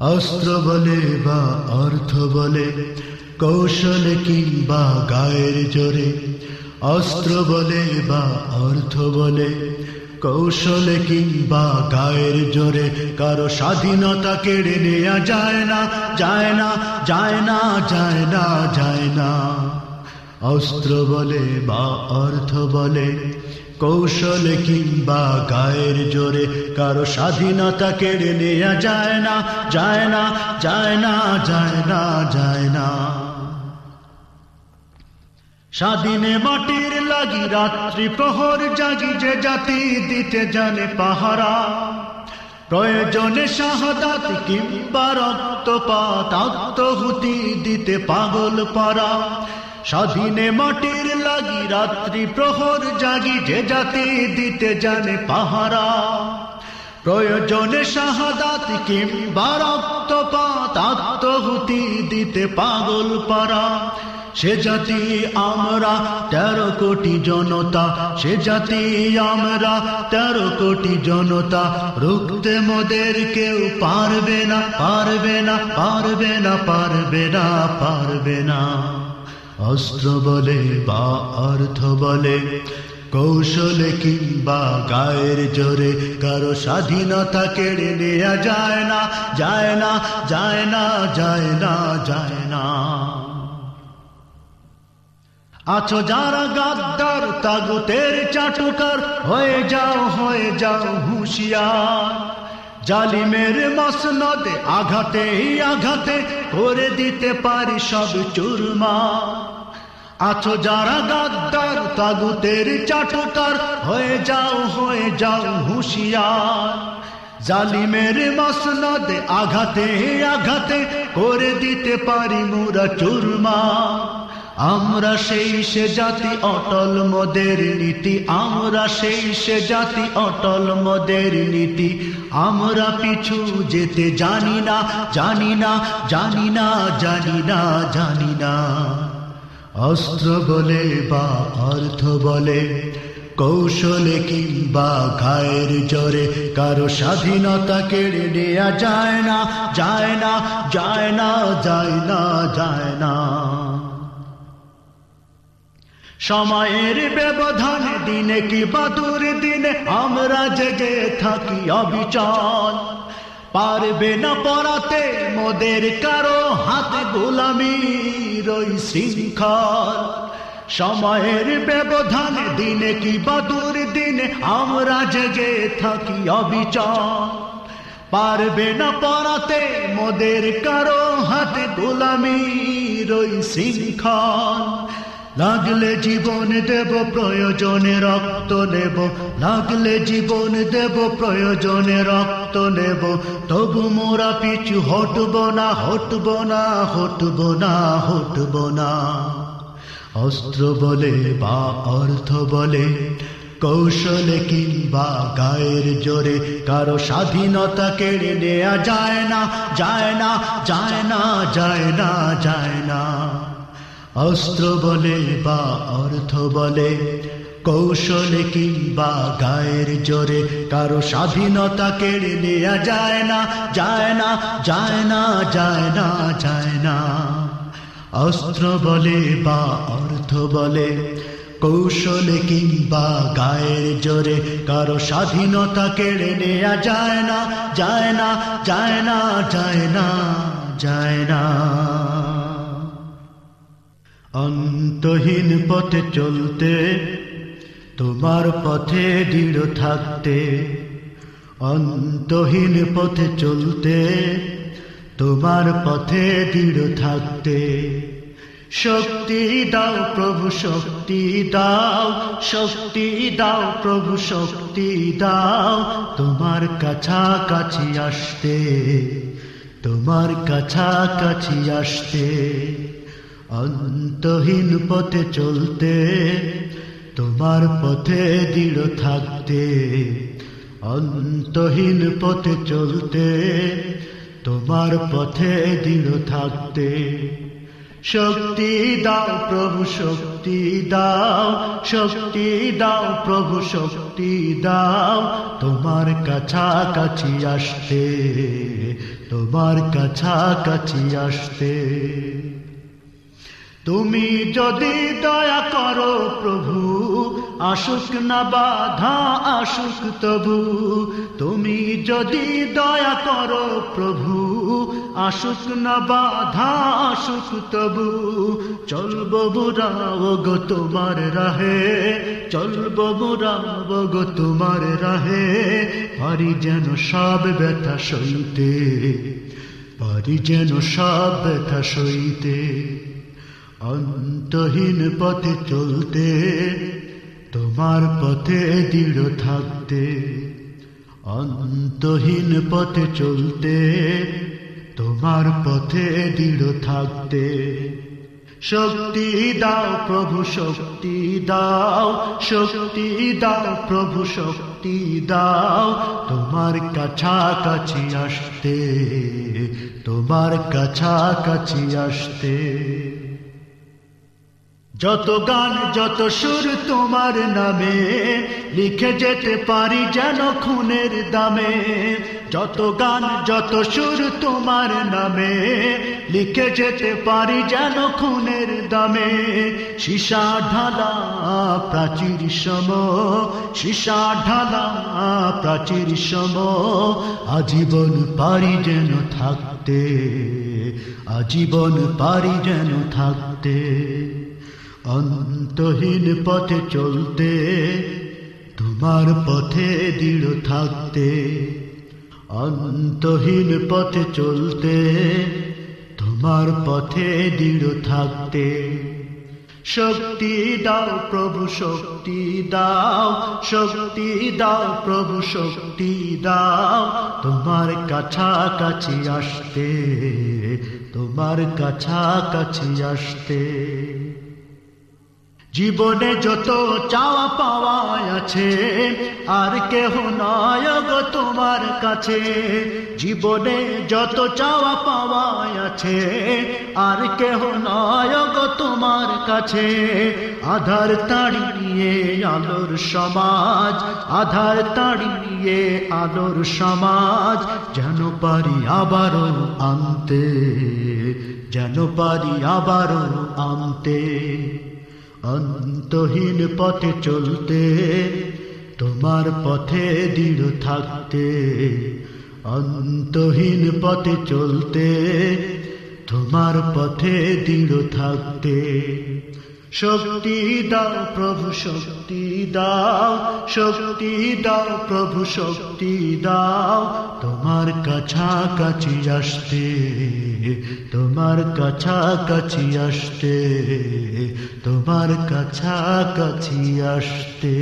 অস্ত্র বলে বা অর্থ বলে, কৌশলে কিংবা গায়ের জোরে, অস্ত্র বলে বা অর্থ বলে, কৌশলে কিংবা গায়ের জোরে, কারও স্বাধীনতা কেড়ে নেওয়া যায় না যায় না যায় না যায় না যায় না। অস্ত্র বলে বা অর্থ বলে কৌশলে কিংবা গায়ের জোরে কারও স্বাধীনতা কেড়ে নেওয়া যায় না যায় না যায় না যায় না যায় না। স্বাধীনে মাটির লাগি রাত্রি প্রহর জাগি যে জাতি দিতে জানে পাহারা। প্রয়োজনে শাহাদাত কিংবা রক্তপাত, আত্মহুতি দিতে পাগল পারা। স্বাধীনে মাটির লাগি রাত্রি প্রহর জাগি, যে জাতি দিতে জানে পাহারা। প্রয়োজনে শাহাদাত কিংবা রক্তপাত, আত্মহুতি দিতে পাগল পারা। সে জাতি আমরা, তেরো কোটি জনতা। সে জাতি আমরা, তেরো কোটি জনতা। রুখতে মোদের কেউ পারবে না পারবে না পারবে না পারবে না পারবে না। অস্ত্র বলে বা অর্থ বলে কৌশলে কিংবা গায়ের জোরে, কারও স্বাধীনতা কেড়ে নেওয়া যায় না যায় না যায় না যায় না যায় না। আছো যারা গাদ্দার, তাগুতের চাটুকার, হয়ে যাও হয়ে যাও হুঁশিয়ার। জালিমের মসনদে আঘাতে আঘাতে করে দিতে পারি সব চুরমা। আছো যারা গাদ্দার, তাগুতের চাটুকার, হয়ে যাও হয়ে যাও হুঁশিয়ার। জালিমের মসনদে আঘাতে আঘাতে করে দিতে পারি মুরা চুরমা। আমরা সেই সে জাতি অটল মদের নীতি, আমরা সেই সে জাতি অটল মদের নীতি। আমরা পিছু যেতে জানি না জানি না জানি না জানি না জানি না। অস্ত্র বলে বা অর্থ বলে, কৌশলে কিংবা ঘায়ের জোরে কারও স্বাধীনতা কেড়ে নেওয়া যায় না যায় না যায় না যায় না যায় না। সময়ের ব্যবধানে, দিনে কি বাদুর দিনে আমরা জেগে থাকি অবিচল। পারবে না পড়াতে মোদের কারও হাত গোলামি, রই শৃঙ্খল। সময়ের ব্যবধানে, দিনে কি বাদুর দিনে আমরা জেগে থাকি অবিচল। পারবে না পড়াতে মোদের কারও হাত গোলামি, রই শৃঙ্খল। লাগলে জীবন দেব, প্রয়োজনে রক্ত নেব। লাগলে জীবন দেব, প্রয়োজনে রক্ত নেব। তবু মোরা পিছু হটব না হটব না হটব না হটব না। অস্ত্র বলে বা অর্থ বলে, কৌশলে কিংবা গায়ের জোরে, কারও স্বাধীনতা কেড়ে নেয়া যায় না যায় না যায় না যায় না যায় না। অস্ত্র বলে বা অর্থ বলে, কৌশলে কিংবা গায়ের জোরে কারও স্বাধীনতা কেড়ে নেওয়া যায় না যায় না যায় না যায় না যায় না। অস্ত্র বলে বা অর্থ বলে, কৌশলে কিংবা গায়ের জোরে কারও স্বাধীনতা কেড়ে নেওয়া যায় না যায় না যায় না যায় না যায় না। অন্তহীন পথে চলতে, তোমার পথে দৃঢ় থাকতে, অন্তহীন পথে চলতে, তোমার পথে দৃঢ় থাকতে। শক্তি দাও প্রভু, শক্তি দাও শক্তি দাও প্রভু, শক্তি দাও, তোমার কাছাকাছি আসতে, তোমার কাছাকাছি আসতে। অন্তহীন পথে চলতে, তোমার পথে দৃঢ় থাকতে। অন্তহীন পথে চলতে, তোমার পথে দৃঢ় থাকতে। শক্তি দাও প্রভু, শক্তি দাও শক্তি দাও প্রভু, শক্তি দাও। তোমার কাছাকাছি আসতে, তোমার কাছাকাছি আসতে। তুমি যদি দয়া করো প্রভু, আসুক না বাধা, আসুক তবু। তুমি যদি দয়া করো প্রভু, আসুক না বাধা, আসুক তবু। চলব বুড়াও গো তোমার রাহে, চলব বুড়াও গো তোমার রাহে। পারি যেন সব ব্যথা সইতে, পারি যেন সব ব্যথা সইতে। অন্তহীন পথে চলতে, তোমার পথে দৃঢ় থাকতে। অন্তহীন পথে চলতে, তোমার পথে দৃঢ় থাকতে। শক্তি দাও প্রভু, শক্তি দাও শক্তি দাও প্রভু, শক্তি দাও। তোমার কাছাকাছি আসতে, তোমার কাছাকাছি আসতে। যত গান, যত সুর তোমার নামে, লিখে যেতে পারি যেন খুনের দামে। যত গান, যত সুর তোমার নামে, লিখে যেতে পারি যেন খুনের দামে। সীসা ঢালা প্রাচীর সম, সীসা ঢালা প্রাচীর সম, আজীবন পারি যেন থাকতে, আজীবন পারি যেন থাকতে। অন্তহীন পথে চলতে, তোমার পথে দৃঢ় থাকতে। অন্তহীন পথে চলতে, তোমার পথে দৃঢ় থাকতে। শক্তি দাও প্রভু, শক্তি দাও শক্তি দাও প্রভু, শক্তি দাও। তোমার কাছাকাছি আসতে, তোমার কাছাকাছি আসতে। জীবনে যত চাওয়া পাওয়া আছে, আর কেহ নয় গো তোমার কাছে। জীবনে যত চাওয়া পাওয়া আছে, আর কেহ নয় গো তোমার কাছে। আধার তাড়িয়ে আলোর সমাজ, আধার তাড়িয়ে আলোর সমাজ, যেন পারি আবারও আনতে, যেন পারি আবারও আনতে। অন্তহীন পথে চলতে তোমার পথে দৃঢ় থাকতে অন্তহীন পথে চলতে তোমার পথে দৃঢ় থাকতে। শক্তি দাও প্রভু, শক্তি দাও শক্তি দাও প্রভু, শক্তি দাও। তোমার কাছাকাছি আসতে, তোমার কাছাকাছি আসতে, তোমার কাছাকাছি আসতে।